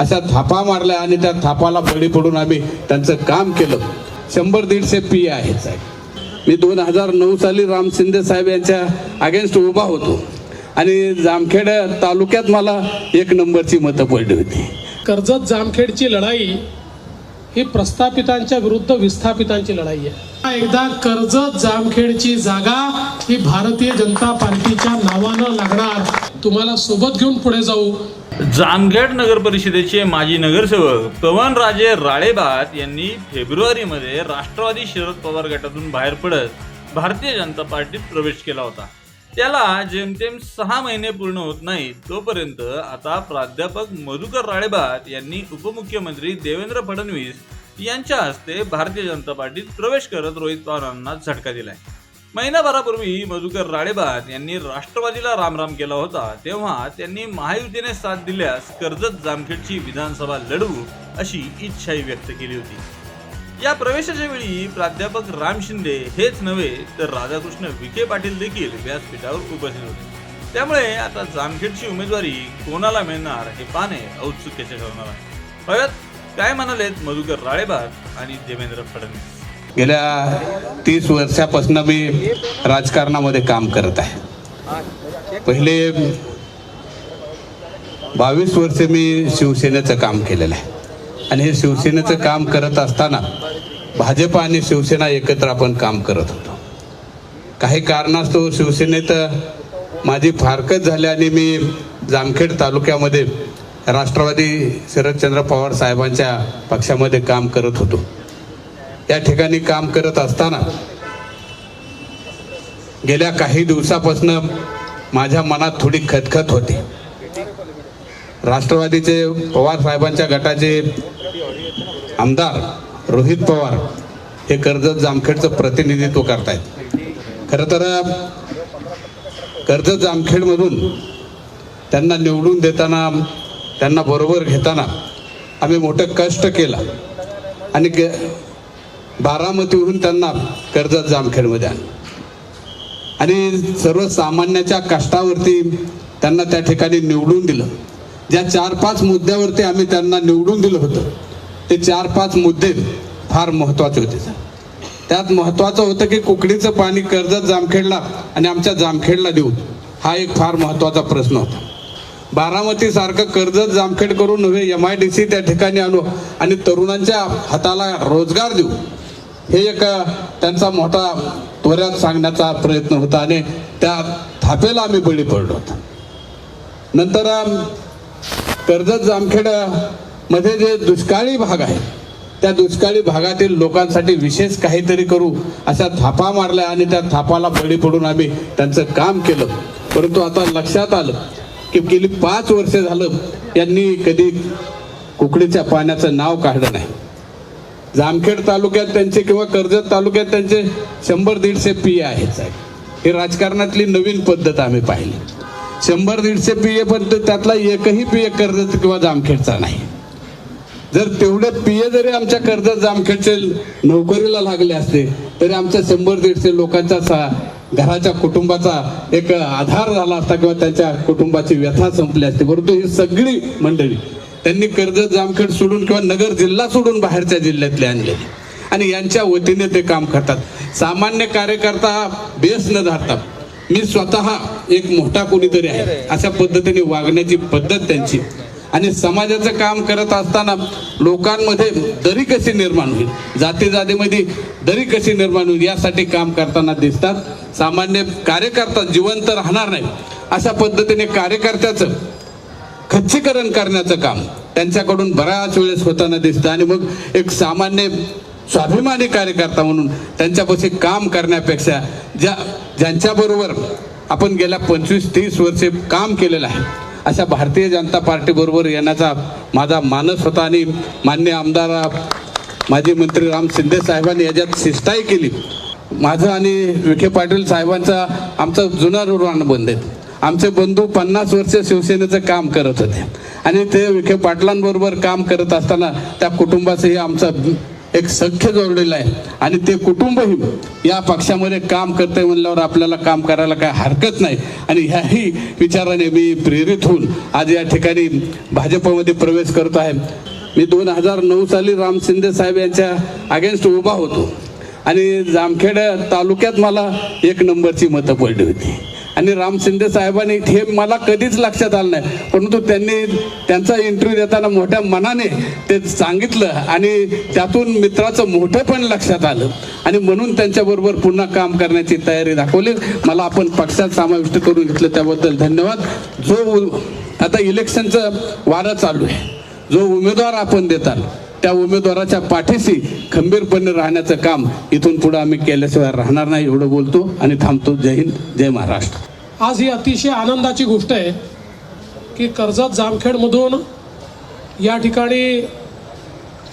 अशा थापा मारल्या आणि त्या थापाला बळी पडून आम्ही त्यांचं काम केलं. शंभर दीडशे पी आहेत. साहेब मी दोन हजार नऊ साली राम शिंदे साहेब यांच्या अगेन्स्ट उभा होतो. आणि जामखेड तालुक्यात मला एक नंबरची मतं पडली होती. कर्जत जामखेडची लढाई ही प्रस्थापितांच्या विरुद्ध विस्थापितांची लढाई आहे. एकदा कर्जत जामखेडची जागा ही भारतीय जनता पार्टीच्या नावानं लागणार. तुम्हाला सोबत घेऊन पुढे जाऊ. जामखेड नगर परिषदेचे माजी नगरसेवक पवनराजे राळेबात यांनी फेब्रुवारीमध्ये राष्ट्रवादी शरद पवार गटातून बाहेर पडत भारतीय जनता पार्टीत प्रवेश केला होता. त्याला जेमतेम सहा महिने पूर्ण होत नाही तोपर्यंत आता प्राध्यापक मधुकर राळेबात यांनी उपमुख्यमंत्री देवेंद्र फडणवीस यांच्या हस्ते भारतीय जनता पार्टीत प्रवेश करत रोहित पवारांना झटका दिलाय. महिनाभरापूर्वी मधुकर राळेबात यांनी राष्ट्रवादीला रामराम केला होता. तेव्हा त्यांनी महायुतीने साथ दिल्यास कर्जत जामखेडची विधानसभा लढवू अशी इच्छाही व्यक्त केली होती. या प्रवेशाच्या वेळी प्राध्यापक राम शिंदे हेच नव्हे तर राधाकृष्ण विखे पाटील देखील व्यासपीठावर उपस्थित होते. त्यामुळे आता जामखेडची उमेदवारी कोणाला मिळणार हे पाहणे औत्सुक्याचे ठरणार आहे. काय म्हणालेत मधुकर राळेबाग आणि देवेंद्र फडणवीस? गेल्या तीस वर्षापासून मी राजकारणामध्ये काम करत आहे. पहिले बावीस वर्ष मी शिवसेनेचं काम केलेलं आहे. आणि हे शिवसेनेचं काम करत असताना भाजप आणि शिवसेना एकत्र आपण काम करत होतो. काही कारणास्तव शिवसेनेत माझी फारकत झाली आणि मी जामखेड तालुक्यामध्ये राष्ट्रवादी शरदचंद्र पवार साहेबांच्या पक्षामध्ये काम करत होतो. या ठिकाणी काम करत असताना गेल्या काही दिवसापासून माझ्या मनात थोडी खतखत होती. राष्ट्रवादीचे पवार साहेबांच्या गटाचे आमदार रोहित पवार हे कर्जत जामखेडचं प्रतिनिधित्व करतायत. खरं तर कर्जत जामखेडमधून त्यांना निवडून देताना त्यांना बरोबर घेताना आम्ही मोठं कष्ट केला. आणि बारामतीहून त्यांना कर्जत जामखेडमध्ये आणलं. आणि सर्वसामान्याच्या कष्टावरती त्यांना त्या ठिकाणी निवडून दिलं. ज्या चार पाच मुद्द्यावरती आम्ही त्यांना निवडून दिलं होतं ते चार पाच मुद्दे फार महत्त्वाचे होते त्यात महत्त्वाचं होतं की कुकडीचं पाणी कर्जत जामखेडला आणि आमच्या जामखेडला देऊ हा एक फार महत्त्वाचा प्रश्न होता. बारामती सारखं कर्जत जामखेड करून नव्हे एम आय डी सी त्या ठिकाणी आणू आणि तरुणांच्या हाताला रोजगार देऊ हे एक त्यांचा मोठा त्वऱ्यात सांगण्याचा प्रयत्न होता आणि त्या थापेला आम्ही बळी पडलो होतो. नंतर कर्जत जामखेडमध्ये जे दुष्काळी भाग आहे त्या दुष्काळी भागातील लोकांसाठी विशेष काहीतरी करू अशा थापा मारल्या आणि त्या थापाला बळी पडून आम्ही त्यांचं काम केलं. परंतु आता लक्षात आलं की गेली पाच वर्ष झालं यांनी कधी कुकडीच्या पाण्याचं नाव काढलं नाही. जामखेड तालुक्यात त्यांचे किंवा कर्जत तालुक्यात त्यांचे शंभर दीडशे पी आहेत साहेब. ही राजकारणातली नवीन पद्धत आम्ही पाहिली. शंभर दीडशे पी ए पण त्यातला एकही पी ए कर्जत किंवा जामखेडचा नाही. जर तेवढे ए जरी आमच्या कर्जत जामखेडचे नोकरीला लागले असते तरी आमच्या शंभर दीडशे लोकांच्या सा घराच्या कुटुंबाचा एक आधार झाला असता किंवा त्यांच्या कुटुंबाची व्यथा संपली असते. परंतु ही सगळी मंडळी त्यांनी कर्जत जामखेड सोडून किंवा नगर जिल्हा सोडून बाहेरच्या जिल्ह्यातले आणलेले आणि यांच्या वतीने ते काम करतात. सामान्य कार्यकर्ता बेस न धरता मी स्वतः एक मोठा कोणीतरी आहे अशा पद्धतीने वागण्याची पद्धत त्यांची. आणि समाजाचं काम करत असताना लोकांमध्ये दरी कशी निर्माण होईल जाती जातीमध्ये दरी कशी निर्माण होईल यासाठी काम करताना दिसतात. सामान्य कार्यकर्ता जिवंत राहणार नाही अशा पद्धतीने कार्यकर्त्याचं खच्चीकरण करण्याचं काम त्यांच्याकडून बऱ्याच वेळेस होताना दिसतं. आणि मग एक सामान्य स्वाभिमानी कार्यकर्ता म्हणून त्यांच्यापाशी काम करण्यापेक्षा ज्या ज्यांच्याबरोबर आपण गेल्या पंचवीस तीस वर्षे काम केलेलं आहे अशा भारतीय जनता पार्टीबरोबर येण्याचा माझा मानस होता. आणि मान्य आमदार माजी मंत्री राम शिंदे साहेबांनी याच्यात शिष्टाई केली. माझं आणि विखे पाटील साहेबांचा आमचा जुना रुराण बंद आहे. आमचे बंधू पन्नास वर्ष शिवसेनेचं काम करत होते. आणि ते विखे पाटलांबरोबर काम करत असताना त्या कुटुंबाचंही आमचं एक सख्य जोडलेलं आहे. आणि ते कुटुंबही या पक्षामध्ये काम करते म्हणल्यावर आपल्याला काम करायला काय हरकत नाही. आणि ह्याही विचाराने मी प्रेरित होऊन आज या ठिकाणी भाजपमध्ये प्रवेश करतो आहे. मी दोन हजार नऊ साली राम शिंदे साहेब यांच्या अगेन्स्ट उभा होतो. आणि जामखेड तालुक्यात मला एक नंबरची मतं पडली होती. आणि राम शिंदे साहेबांनी हे मला कधीच लक्षात आलं नाही. परंतु त्यांनी त्यांचा इंटरव्ह्यू देताना मोठ्या मनाने ते सांगितलं आणि त्यातून मित्राचं मोठं पण लक्षात आलं. आणि म्हणून त्यांच्याबरोबर पुन्हा काम करण्याची तयारी दाखवली. मला आपण पक्षात समाविष्ट करून घेतलं त्याबद्दल धन्यवाद. जो आता इलेक्शनचं वारं चालू आहे. जो उमेदवार आपण देताल त्या उमेदवाराच्या पाठीशी खंबीरपणे राहण्याचं काम इथून पुढे आम्ही केल्याशिवाय राहणार नाही एवढं बोलतो आणि थांबतो. जय हिंद जय महाराष्ट्र. आज ही अतिशय आनंदाची गोष्ट आहे की कर्जत जामखेडमधून या ठिकाणी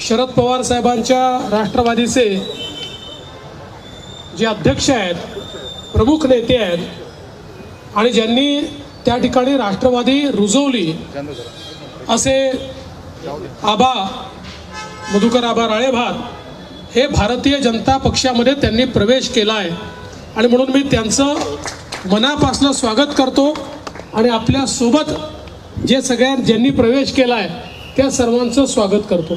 शरद पवार साहेबांच्या राष्ट्रवादीचे जे अध्यक्ष आहेत प्रमुख नेते आहेत आणि ज्यांनी त्या ठिकाणी राष्ट्रवादी रुजवली असे आबा मधुकर आबा राळेभात हे भारतीय जनता पक्षामध्ये त्यांनी प्रवेश केला आहे आणि म्हणून मी त्यांचं मनापासनं स्वागत करतो. आणि आपल्यासोबत जे सगळ्या ज्यांनी प्रवेश केला आहे त्या सर्वांचं स्वागत करतो.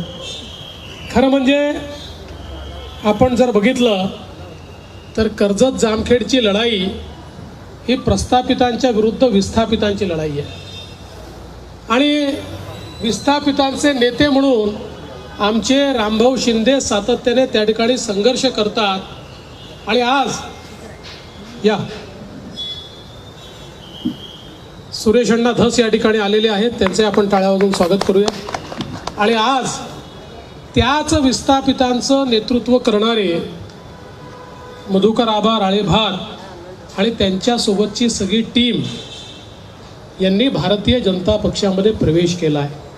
खरं म्हणजे आपण जर बघितलं तर कर्जत जामखेडची लढाई ही प्रस्थापितांच्या विरुद्ध विस्थापितांची लढाई आहे. आणि विस्थापितांचे नेते म्हणून आमचे रामभाऊ शिंदे सातत्याने त्या ठिकाणी संघर्ष करतात. आणि आज या. सुरेश अण्णा धस या ठिकाणी आलेले आहेत. त्यांचे आपण टाळ्या स्वागत करूया. आणि आज त्याच विस्थापितांचं नेतृत्व करणारे मधुकर आबा राळेभार आणि त्यांच्यासोबतची सगळी टीम यांनी भारतीय जनता पक्षामध्ये प्रवेश केला आहे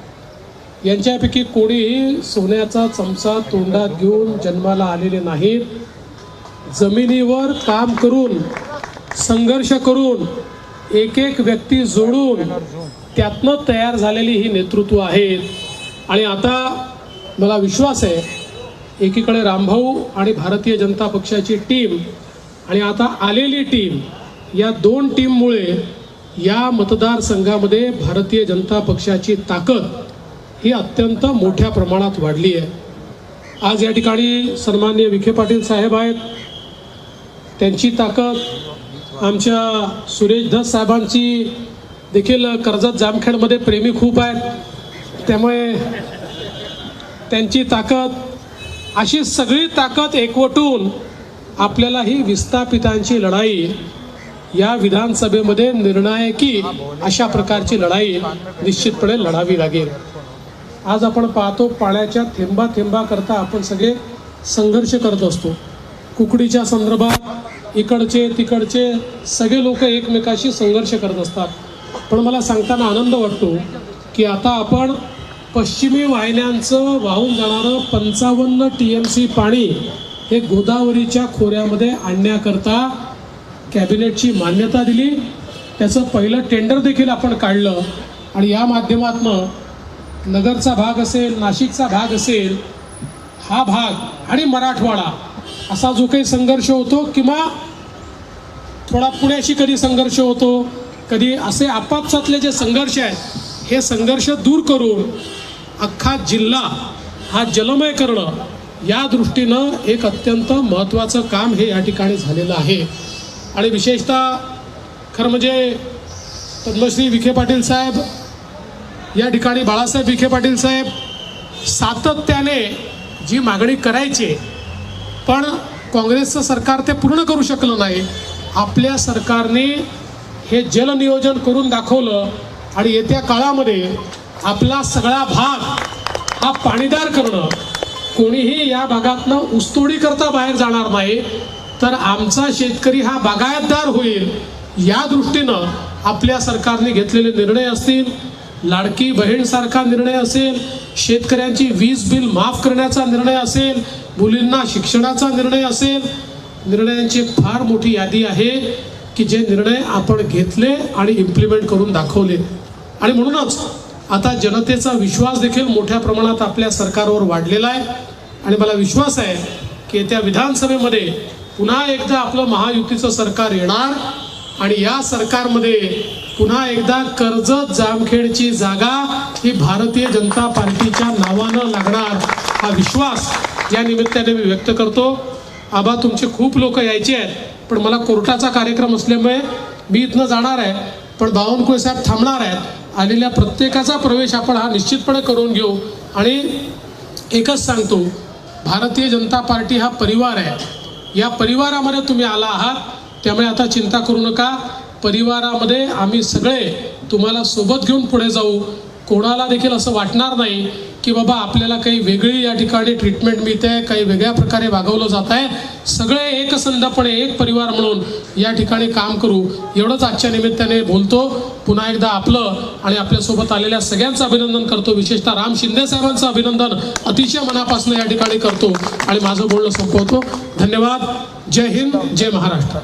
यांच्यापैकी कोणीही सोन्याचा चमचा तोंडात घेऊन जन्माला आलेले नाहीत. जमिनीवर काम करून संघर्ष करून एक एक व्यक्ती जोडून त्यातनं तयार झालेली ही नेतृत्व आहेत. आणि आता मला विश्वास आहे एकीकडे रामभाऊ आणि भारतीय जनता पक्षाची टीम आणि आता आलेली टीम या दोन टीममुळे या मतदारसंघामध्ये भारतीय जनता पक्षाची ताकद ही अत्यंत मोठ्या प्रमाणात वाढली आहे. आज या ठिकाणी सन्मान्य विखे पाटील साहेब आहेत. त्यांची ताकद आमच्या सुरेश धस साहेबांची देखील कर्जत जामखेडमध्ये प्रेमी खूप आहेत. त्यामुळे त्यांची ताकद अशी सगळी ताकद एकवटून आपल्याला ही विस्थापितांची लढाई या विधानसभेमध्ये निर्णायकी अशा प्रकारची लढाई निश्चितपणे लढावी लागेल. आज आपण पाहतो पाण्याच्या थेंबा थेंबा करता आपण सगळे संघर्ष करत असतो. कुकडीच्या संदर्भात इकडचे तिकडचे सगळे लोक एकमेकाशी संघर्ष करत असतात. पण मला सांगताना आनंद वाटतो की आता आपण पश्चिमी वाहिन्यांचं वाहून जाणारं पंचावन्न टी एम सी पाणी हे गोदावरीच्या खोऱ्यामध्ये आणण्याकरता कॅबिनेटची मान्यता दिली. त्याचं पहिलं टेंडर देखील आपण काढलं आणि या माध्यमातनं नगरचा भाग असेल नाशिकचा भाग असेल हा भाग आणि मराठवाडा असा जो काही संघर्ष होतो किंवा थोडा पुण्याशी कधी संघर्ष होतो कधी असे आपापसातले जे संघर्ष आहेत हे संघर्ष दूर करून अख्खा जिल्हा हा जलमय करणं या दृष्टीनं एक अत्यंत महत्त्वाचं काम हे या ठिकाणी झालेलं आहे. आणि विशेषतः खरं म्हणजे पद्मश्री विखे पाटील साहेब या ठिकाणी बाळासाहेब विखे पाटील साहेब सातत्याने जी मागणी करायची पण काँग्रेसचं सरकार ते पूर्ण करू शकलं नाही. आपल्या सरकारने हे जलनियोजन करून दाखवलं आणि येत्या काळामध्ये आपला सगळा भाग हा पाणीदार करणं. कोणीही या भागातनं ऊसतोडी करता बाहेर जाणार नाही तर आमचा शेतकरी हा बागायतदार होईल. या दृष्टीनं आपल्या सरकारने घेतलेले निर्णय असतील लाडकी बहीणसारखा निर्णय असेल शेतकऱ्यांची वीज बिल माफ करण्याचा निर्णय असेल मुलींना शिक्षणाचा निर्णय असेल निर्णयांची फार मोठी यादी आहे की जे निर्णय आपण घेतले आणि इम्प्लिमेंट करून दाखवले. आणि म्हणूनच आता जनतेचा विश्वास देखील मोठ्या प्रमाणात आपल्या सरकारवर वाढलेला आहे. आणि मला विश्वास आहे की येत्या विधानसभेमध्ये पुन्हा एकदा आपलं महायुतीचं सरकार येणार. आणि या सरकारमध्ये पुन्हा एकदा कर्जत जामखेडची जागा ही भारतीय जनता पार्टीच्या नावानं लागणार हा विश्वास या निमित्ताने मी व्यक्त करतो. आबा तुमचे खूप लोक यायचे आहेत पण मला कोर्टाचा कार्यक्रम असल्यामुळे मी इथनं जाणार आहे पण बावनकुळे साहेब थांबणार आहेत. आलेल्या प्रत्येकाचा प्रवेश आपण हा निश्चितपणे करून घेऊ. आणि एकच सांगतो भारतीय जनता पार्टी हा परिवार आहे. या परिवारामध्ये तुम्ही आला आहात त्यामुळे आता चिंता करू नका. परिवारामध्ये आम्ही सगळे तुम्हाला सोबत घेऊन पुढे जाऊ. कोणाला देखील असं वाटणार नाही की बाबा आपल्याला काही वेगळी या ठिकाणी ट्रीटमेंट मिळते काही वेगळ्या प्रकारे वागवलं जात आहे. सगळे एकसंधपणे एक परिवार म्हणून या ठिकाणी काम करू. एवढंच आजच्या निमित्ताने बोलतो. पुन्हा एकदा आपलं आणि आपल्यासोबत आलेल्या सगळ्यांचं अभिनंदन करतो. विशेषतः राम शिंदे साहेबांचं अभिनंदन अतिशय मनापासून या ठिकाणी करतो. आणि माझं बोलणं संपवतो. धन्यवाद. जय हिंद. जय महाराष्ट्र.